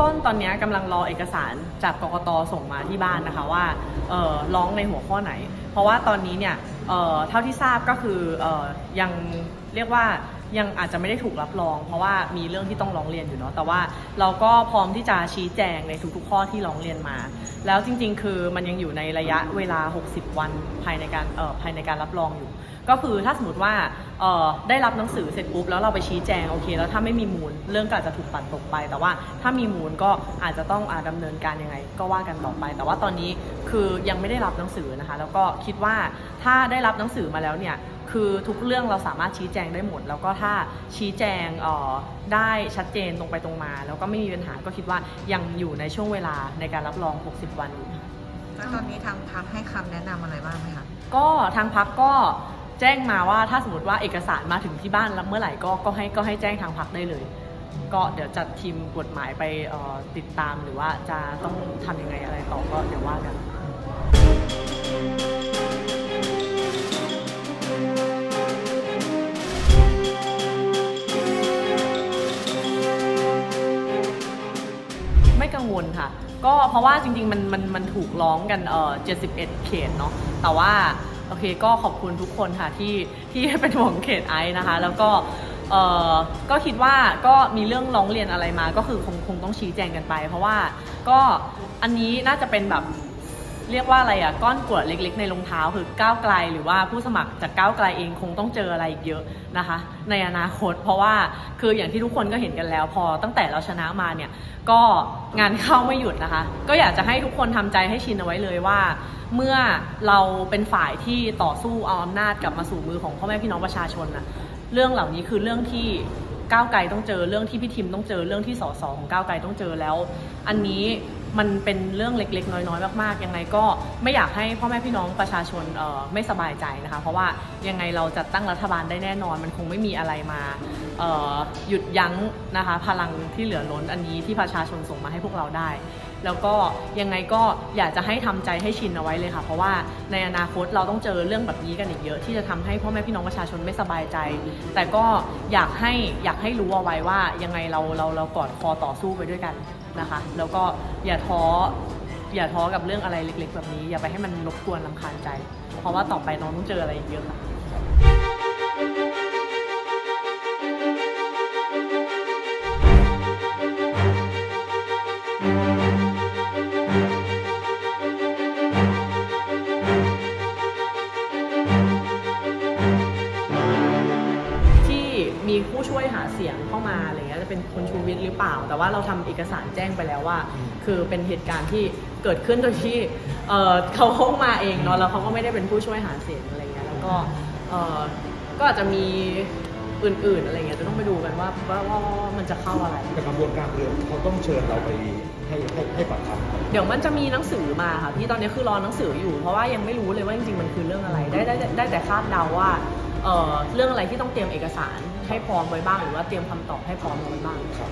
ต้นตอนนี้กำลังรอเอกสารจากกกตส่งมาที่บ้านนะคะว่าร้องในหัวข้อไหน เพราะว่าตอนนี้เนี่ยเท่าที่ทราบก็คือออยังเรียกว่ายังอาจจะไม่ได้ถูกรับรอง เพราะว่ามีเรื่องที่ต้องร้องเรียนอยู่เนาะแต่ว่าเราก็พร้อมที่จะชี้แจงในทุกๆข้อที่ร้องเรียนมา แล้วจริง ๆ คือมันยังอยู่ในระยะเวลา 60 วันภายในการเอ่อภายในการรับรองอยู่ ก็คือถ้าสมมติว่าเอ่อได้รับหนังสือเสร็จปุ๊บแล้วเราไปชี้แจงโอเค แล้วถ้าไม่มีมูลเรื่องก็อาจจะถูกปัดตกไป แต่ว่าถ้ามีมูลก็อาจจะต้องอาดำเนินการยังไง ก็ว่ากันต่อไป แต่ว่าตอนนี้คือยังไม่ได้รับหนังสือนะคะ แล้วก็คิดว่าถ้าได้รับหนังสือมาแล้วเนี่ย คือทุกเรื่องเราสามารถชี้แจงได้หมด แล้วก็ถ้าชี้แจงเอ่อได้ชัดเจนตรงไปตรงมา แล้วก็ไม่มีปัญหาก็คิดว่ายังอยู่ในช่วงเวลาในการรับรอง 60 วันอยู่แล้วตอนนี้ทางพักให้คำแนะนำอะไรบ้างไหมคะก็ทางพักก็แจ้งมาว่าถ้าสมมติว่าเอกสารมาถึงที่บ้านแล้วเมื่อไหร่ก็ก็ให้ก็ให้แจ้งทางพักได้เลย ก็เดี๋ยวจัดทีมกฎหมายไปเอ่อติดตามหรือว่าจะต้องทำยังไงอะไรต่อก็เดี๋ยวว่ากัน ก็เพราะว่าจริงๆ มันมันมันถูกร้องกันเอ่อ71 เขตเนาะแต่ว่าโอเคก็ขอบคุณทุกคนค่ะที่ที่เป็นห่วงเขตไอซ์นะคะ แล้วก็เออก็คิดว่าก็มีเรื่องร้องเรียนอะไรมาก็คือคงคงต้องชี้แจงกันไป เพราะว่าก็อันนี้น่าจะเป็นแบบ เรียกว่าอะไรอะก้อนกรวดเล็กๆ ในรองเท้าคือก้าวไกล หรือว่าผู้สมัครจากก้าวไกลเองคงต้องเจออะไรอีกเยอะนะคะ ในอนาคต เพราะว่าคืออย่างที่ทุกคนก็เห็นกันแล้ว พอตั้งแต่เราชนะมาเนี่ยก็งานเข้าไม่หยุดนะคะ ก็อยากจะให้ทุกคนทำใจให้ชินเอาไว้เลยว่า เมื่อเราเป็นฝ่ายที่ต่อสู้เอาอำนาจกลับมาสู่มือของพ่อแม่พี่น้องประชาชนนะเรื่องเหล่านี้คือเรื่องที่ก้าวไกลต้องเจอเรื่องที่พี่ทิมต้องเจอเรื่องที่สสของก้าวไกลต้องเจอแล้ว อันนี้ มันเป็นเรื่องเล็กๆ น้อยๆ มากๆ ยังไงก็ไม่อยากให้พ่อแม่พี่น้องประชาชนเอ่อไม่สบายใจนะคะ เพราะว่ายังไงเราจัดตั้งรัฐบาลได้แน่นอน มันคงไม่มีอะไรมาเอ่อหยุดยั้งนะคะพลังที่เหลือล้นอันนี้ที่ประชาชนส่งมาให้พวกเราได้ แล้วก็ยังไงก็อยากจะให้ทำใจให้ชินเอาไว้เลยค่ะ เพราะว่าในอนาคตเราต้องเจอเรื่องแบบนี้กันอีกเยอะที่จะทำให้พ่อแม่พี่น้องประชาชนไม่สบายใจ แต่ก็อยากให้อยากให้รู้เอาไว้ว่ายังไงเราเราเรากอดคอต่อสู้ไปด้วยกัน นะคะ แล้วก็อย่าท้ออย่าท้อกับเรื่องอะไรเล็ก ๆ แบบนี้ อย่าไปให้มันรบกวนลำคาญใจ เพราะว่าต่อไปน้องต้องเจออะไรอีกเยอะค่ะที่มีผู้ช่วยหาเสียงเข้ามาเงี้ย เป็นคุณชูวิทย์หรือเปล่า แต่ว่าเราทำเอกสารแจ้งไปแล้วว่า คือเป็นเหตุการณ์ที่เกิดขึ้นโดยที่เอ่อเขาเข้ามาเองเนาะแล้วเขาก็ไม่ได้เป็นผู้ช่วยหาเสียงอะไรเงี้ยแล้วก็เอ่อก็อาจจะมีอื่นๆอะไรเงี้ยจะต้องไปดูกันว่าว่าว่าว่ามันจะเข้าอะไรแต่กระบวนการเรื่องเขาต้องเชิญเราไปให้ให้ให้ปากคำเดี๋ยวมันจะมีหนังสือมาค่ะพี่ตอนนี้คือรอหนังสืออยู่เพราะว่ายังไม่รู้เลยว่าจริงๆมันคือเรื่องอะไร ได้ได้ได้ได้แต่คาดเดาว่า เอ่อเรื่องอะไรที่ต้องเตรียมเอกสารให้พร้อมไว้บ้าง หรือว่าเตรียมคำตอบให้พร้อมไว้บ้าง ครับ